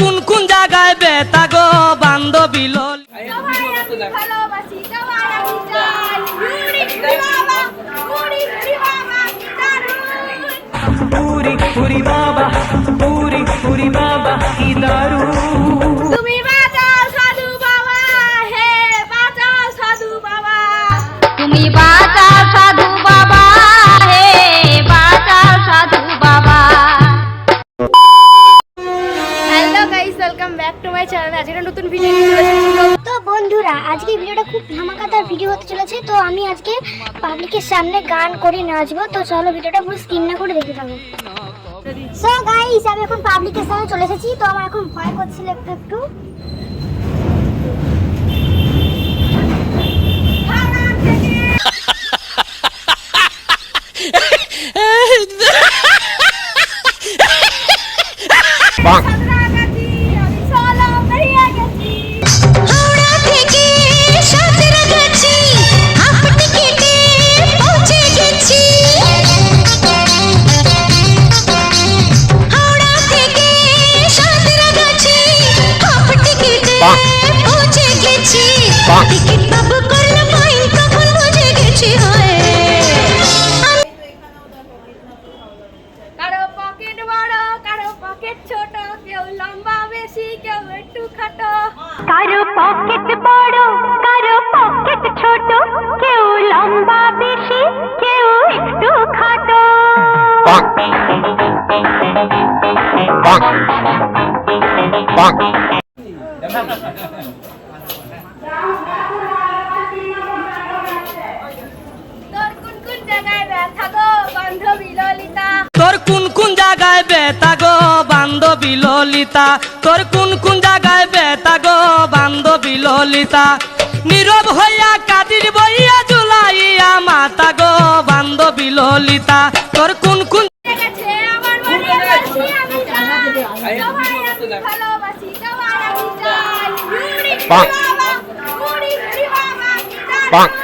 কোন কোন জায়গায় বেতা গো বান্ধবী লল? পুরি পুরি বাবা পুরি উড়ি বাবা welcome back to my channel আজকে একটা নতুন ভিডিও নিয়ে চলে তো বন্ধুরা আজকে ভিডিওটা খুব ধামাকাদার ভিডিও হতে চলেছে। তো আমি আজকে পাবলিকের সামনে গান করে নাচবো। তো চলো ভিডিওটা পুরো স্কিন না করে দেখতে থাকো। সো গাইস আমি এখন পাবলিকের সামনে চলে এসেছি। তো আমার এখন ভয় করছিল একটু একটু সাঁতরাগাছি, গেছি টিকিট বাবু করলে মাইন তখন বুঝে গেছি হয়। কারও পকেট বড় কারও পকেট ছোট কেউ লম্বা বেশি কেউ একটু খাটো। কারও পকেট বড় বেতা গো বান্ধবী ললিতা, তোর কোন কোন জায়গায় বেতা গো বান্ধবী ললিতা? নীরব হইয়া কাদির বইয়া জুলাইয়া মাতা গো বান্ধবী ললিতা, তোর কোন কোন আমার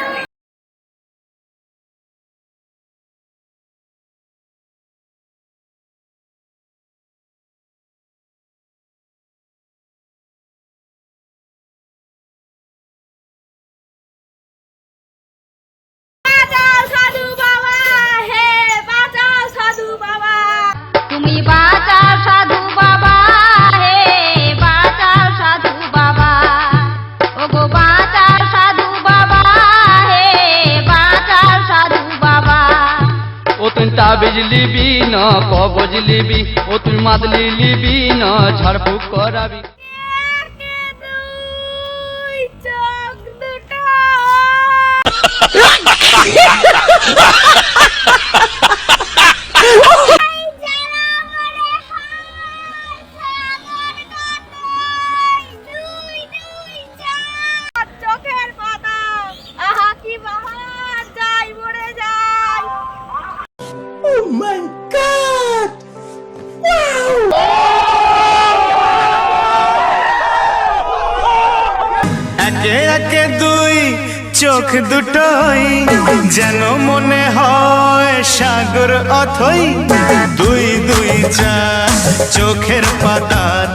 তাবিজ লিবি না কবজ লিবি, ও তুই মাদলি লিবি না, ঝাড়ফুঁক করাবি। Ha ha ha দুটো। একে দুই, চোখ দুটোই যেন মনে হয় সাগর অথই। দুই দুই চা চোখের পাতার,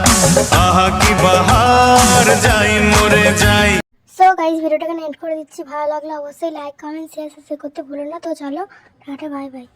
আহা, কি বাহার, যাই মরে যাই। সো গাইস ভিডিওটাকে এন্ড করে দিচ্ছি। ভালো লাগলে অবশ্যই লাইক কমেন্ট শেয়ার সাবস্ক্রাইব করতে ভুলো না। তো চলো, টাটা বাই বাই